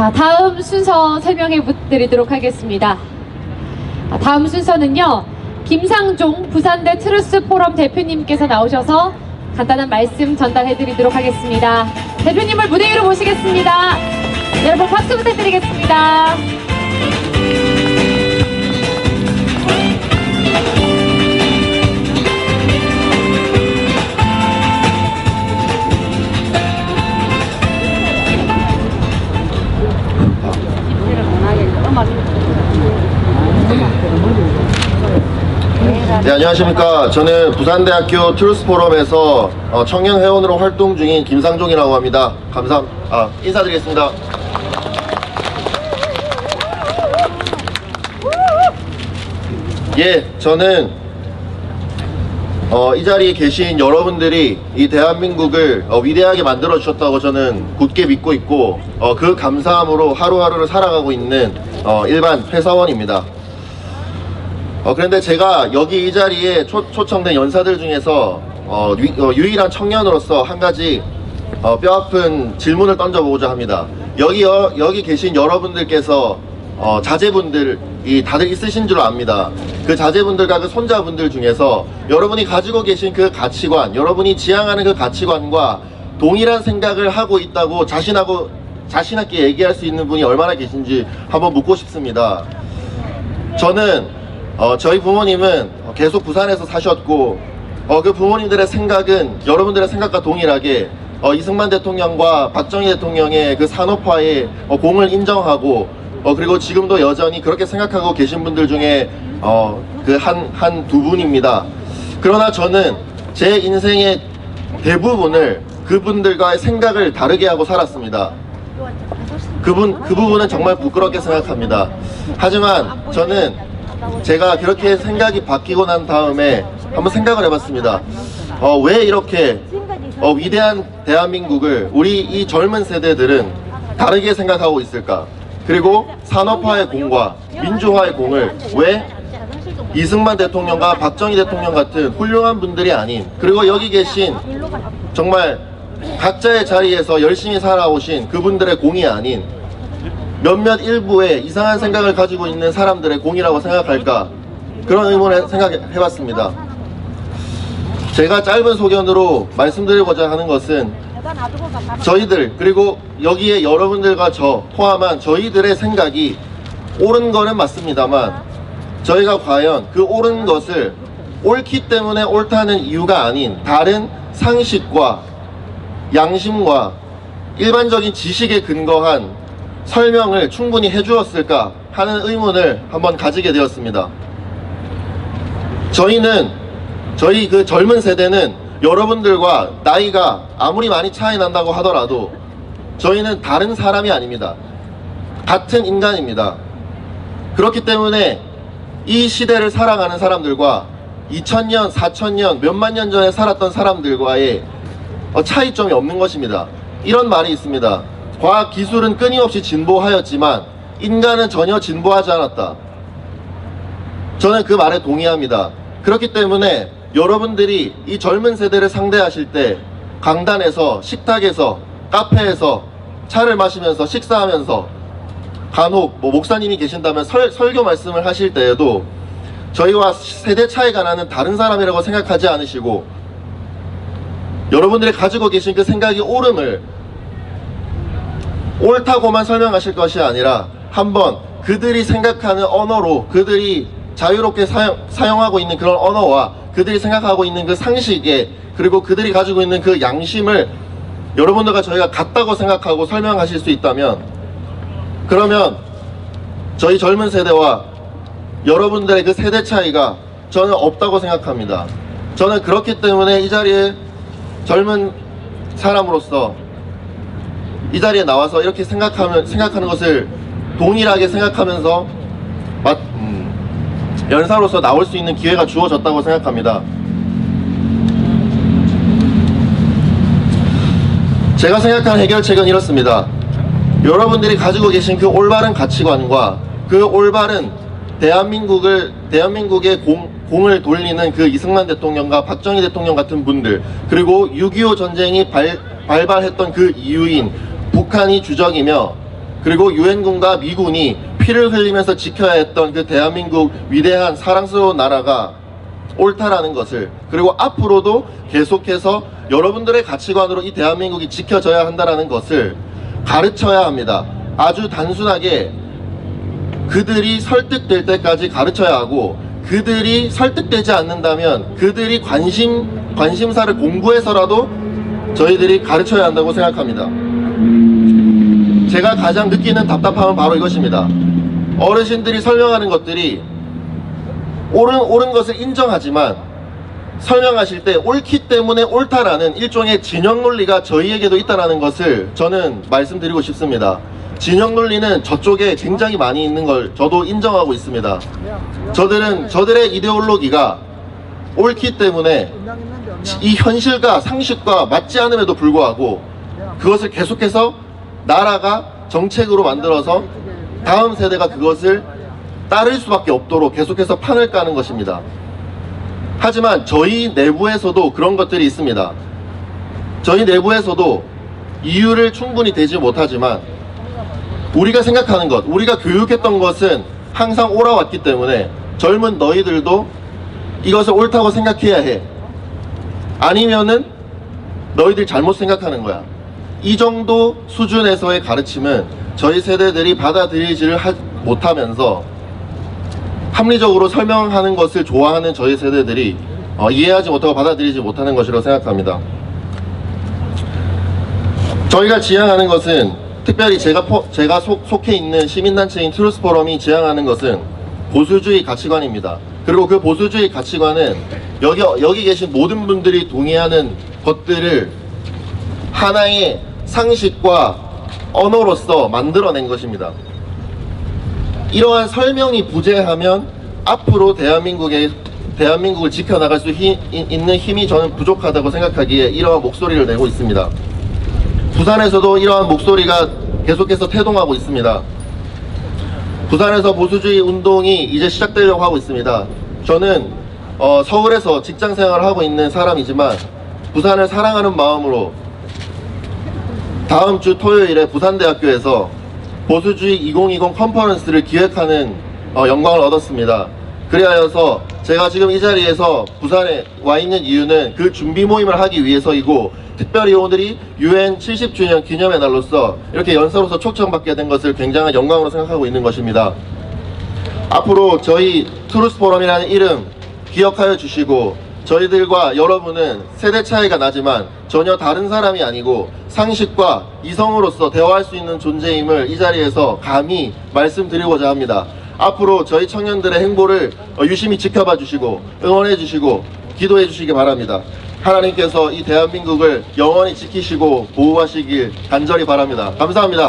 자, 다음 순서 설명해 드리도록 하겠습니다. 아, 다음 순서는요, 김상종 부산대 트루스 포럼 대표님께서 나오셔서 간단한 말씀 전달해 드리도록 하겠습니다. 대표님을 무대 위로 모시겠습니다. 여러분 박수 부탁드리겠습니다. 네, 안녕하십니까. 저는 부산대학교 트루스 포럼에서 어, 청년 회원으로 활동 중인 김상종이라고 합니다. 감사, 아, 인사드리겠습니다. 예, 저는 어, 이 자리에 계신 여러분들이 이 대한민국을 어, 위대하게 만들어 주셨다고 저는 굳게 믿고 있고 어, 그 감사함으로 하루하루를 살아가고 있는 어, 일반 회사원입니다. 어, 그런데 제가 여기 이 자리에 초, 초청된 연사들 중에서 어, 유, 어, 유일한 청년으로서 한 가지 어, 뼈아픈 질문을 던져보고자 합니다. 여기 여, 여기 계신 여러분들께서 어, 자제분들이 다들 있으신 줄 압니다. 그 자제분들과 그 손자분들 중에서 여러분이 가지고 계신 그 가치관, 여러분이 지향하는 그 가치관과 동일한 생각을 하고 있다고 자신하고 자신있게 얘기할 수 있는 분이 얼마나 계신지 한번 묻고 싶습니다. 저는 어, 저희 부모님은 계속 부산에서 사셨고 어, 그 부모님들의 생각은 여러분들의 생각과 동일하게 어, 이승만 대통령과 박정희 대통령의 그 산업화에 어, 공을 인정하고 어, 그리고 지금도 여전히 그렇게 생각하고 계신 분들 중에 어, 그 한 한 두 분입니다. 그러나 저는 제 인생의 대부분을 그분들과의 생각을 다르게 하고 살았습니다. 그분 그 부분은 정말 부끄럽게 생각합니다. 하지만 저는 제가 그렇게 생각이 바뀌고 난 다음에 한번 생각을 해봤습니다. 어, 왜 이렇게 어, 위대한 대한민국을 우리 이 젊은 세대들은 다르게 생각하고 있을까? 그리고 산업화의 공과 민주화의 공을 왜 이승만 대통령과 박정희 대통령 같은 훌륭한 분들이 아닌 그리고 여기 계신 정말 각자의 자리에서 열심히 살아오신 그분들의 공이 아닌 몇몇 일부의 이상한 생각을 가지고 있는 사람들의 공이라고 생각할까 그런 의문을 생각해봤습니다. 제가 짧은 소견으로 말씀드리고자 하는 것은 저희들 그리고 여기에 여러분들과 저 포함한 저희들의 생각이 옳은 거는 맞습니다만 저희가 과연 그 옳은 것을 옳기 때문에 옳다는 이유가 아닌 다른 상식과 양심과 일반적인 지식에 근거한 설명을 충분히 해주었을까 하는 의문을 한번 가지게 되었습니다. 저희는 저희 그 젊은 세대는 여러분들과 나이가 아무리 많이 차이 난다고 하더라도 저희는 다른 사람이 아닙니다. 같은 인간입니다. 그렇기 때문에 이 시대를 살아가는 사람들과 2000년, 4000년, 몇만 년 전에 살았던 사람들과의 어, 차이점이 없는 것입니다. 이런 말이 있습니다. 과학 기술은 끊임없이 진보하였지만 인간은 전혀 진보하지 않았다. 저는 그 말에 동의합니다. 그렇기 때문에 여러분들이 이 젊은 세대를 상대하실 때 강단에서 식탁에서 카페에서 차를 마시면서 식사하면서 간혹 뭐 목사님이 계신다면 설, 설교 말씀을 하실 때에도 저희와 세대 차이가 나는 다른 사람이라고 생각하지 않으시고 여러분들이 가지고 계신 그 생각이 옳음을 옳다고만 설명하실 것이 아니라 한번 그들이 생각하는 언어로 그들이 자유롭게 사용, 사용하고 있는 그런 언어와 그들이 생각하고 있는 그 상식에 그리고 그들이 가지고 있는 그 양심을 여러분들과 저희가 같다고 생각하고 설명하실 수 있다면 그러면 저희 젊은 세대와 여러분들의 그 세대 차이가 저는 없다고 생각합니다. 저는 그렇기 때문에 이 자리에 젊은 사람으로서 이 자리에 나와서 이렇게 생각하면 생각하는 것을 동일하게 생각하면서 맞, 음, 연사로서 나올 수 있는 기회가 주어졌다고 생각합니다. 제가 생각하는 해결책은 이렇습니다. 여러분들이 가지고 계신 그 올바른 가치관과 그 올바른 대한민국을 대한민국의 공, 공을 돌리는 그 이승만 대통령과 박정희 대통령 같은 분들 그리고 6.25 전쟁이 발, 발발했던 그 이유인 북한이 주적이며 그리고 유엔군과 미군이 피를 흘리면서 지켜야 했던 그 대한민국 위대한 사랑스러운 나라가 옳다라는 것을 그리고 앞으로도 계속해서 여러분들의 가치관으로 이 대한민국이 지켜져야 한다라는 것을 가르쳐야 합니다. 아주 단순하게 그들이 설득될 때까지 가르쳐야 하고 그들이 설득되지 않는다면 그들이 관심 관심사를 공부해서라도 저희들이 가르쳐야 한다고 생각합니다. 제가 가장 느끼는 답답함은 바로 이것입니다. 어르신들이 설명하는 것들이 옳은 옳은 것을 인정하지만 설명하실 때 옳기 때문에 옳다라는 일종의 진영 논리가 저희에게도 있다라는 것을 저는 말씀드리고 싶습니다. 진영 논리는 저쪽에 굉장히 많이 있는 걸 저도 인정하고 있습니다. 저들은 저들의 이데올로기가 옳기 때문에 이 현실과 상식과 맞지 않음에도 불구하고 그것을 계속해서 나라가 정책으로 만들어서 다음 세대가 그것을 따를 수밖에 없도록 계속해서 판을 까는 것입니다. 하지만 저희 내부에서도 그런 것들이 있습니다. 저희 내부에서도 이유를 충분히 대지 못하지만 우리가 생각하는 것, 우리가 교육했던 것은 항상 옳아왔기 때문에 젊은 너희들도 이것을 옳다고 생각해야 해. 아니면은 너희들 잘못 생각하는 거야. 이 정도 수준에서의 가르침은 저희 세대들이 받아들이지를 하- 못하면서 합리적으로 설명하는 것을 좋아하는 저희 세대들이 어, 이해하지 못하고 받아들이지 못하는 것이라고 생각합니다. 저희가 지향하는 것은 특별히 제가 포- 제가 속, 속해 있는 시민단체인 트루스 포럼이 지향하는 것은 보수주의 가치관입니다. 그리고 그 보수주의 가치관은 여기 여기 계신 모든 분들이 동의하는 것들을 하나의 상식과 언어로서 만들어낸 것입니다. 이러한 설명이 부재하면 앞으로 대한민국의 대한민국을 지켜나갈 수 히- 이- 있는 힘이 저는 부족하다고 생각하기에 이러한 목소리를 내고 있습니다. 부산에서도 이러한 목소리가 계속해서 태동하고 있습니다. 부산에서 보수주의 운동이 이제 시작되려고 하고 있습니다. 저는 어, 서울에서 직장 생활을 하고 있는 사람이지만 부산을 사랑하는 마음으로 다음 주 토요일에 부산대학교에서 보수주의 2020 컨퍼런스를 기획하는 어, 영광을 얻었습니다. 그리하여서 제가 지금 이 자리에서 부산에 와 있는 이유는 그 준비 모임을 하기 위해서이고 특별히 오늘이 유엔 70주년 기념의 날로서 이렇게 연서로서 초청받게 된 것을 굉장한 영광으로 생각하고 있는 것입니다. 앞으로 저희 트루스 포럼이라는 이름 기억하여 주시고 저희들과 여러분은 세대 차이가 나지만 전혀 다른 사람이 아니고 상식과 이성으로서 대화할 수 있는 존재임을 이 자리에서 감히 말씀드리고자 합니다. 앞으로 저희 청년들의 행보를 어, 유심히 지켜봐 주시고 응원해 주시고 기도해 주시기 바랍니다. 하나님께서 이 대한민국을 영원히 지키시고 보호하시길 간절히 바랍니다. 감사합니다.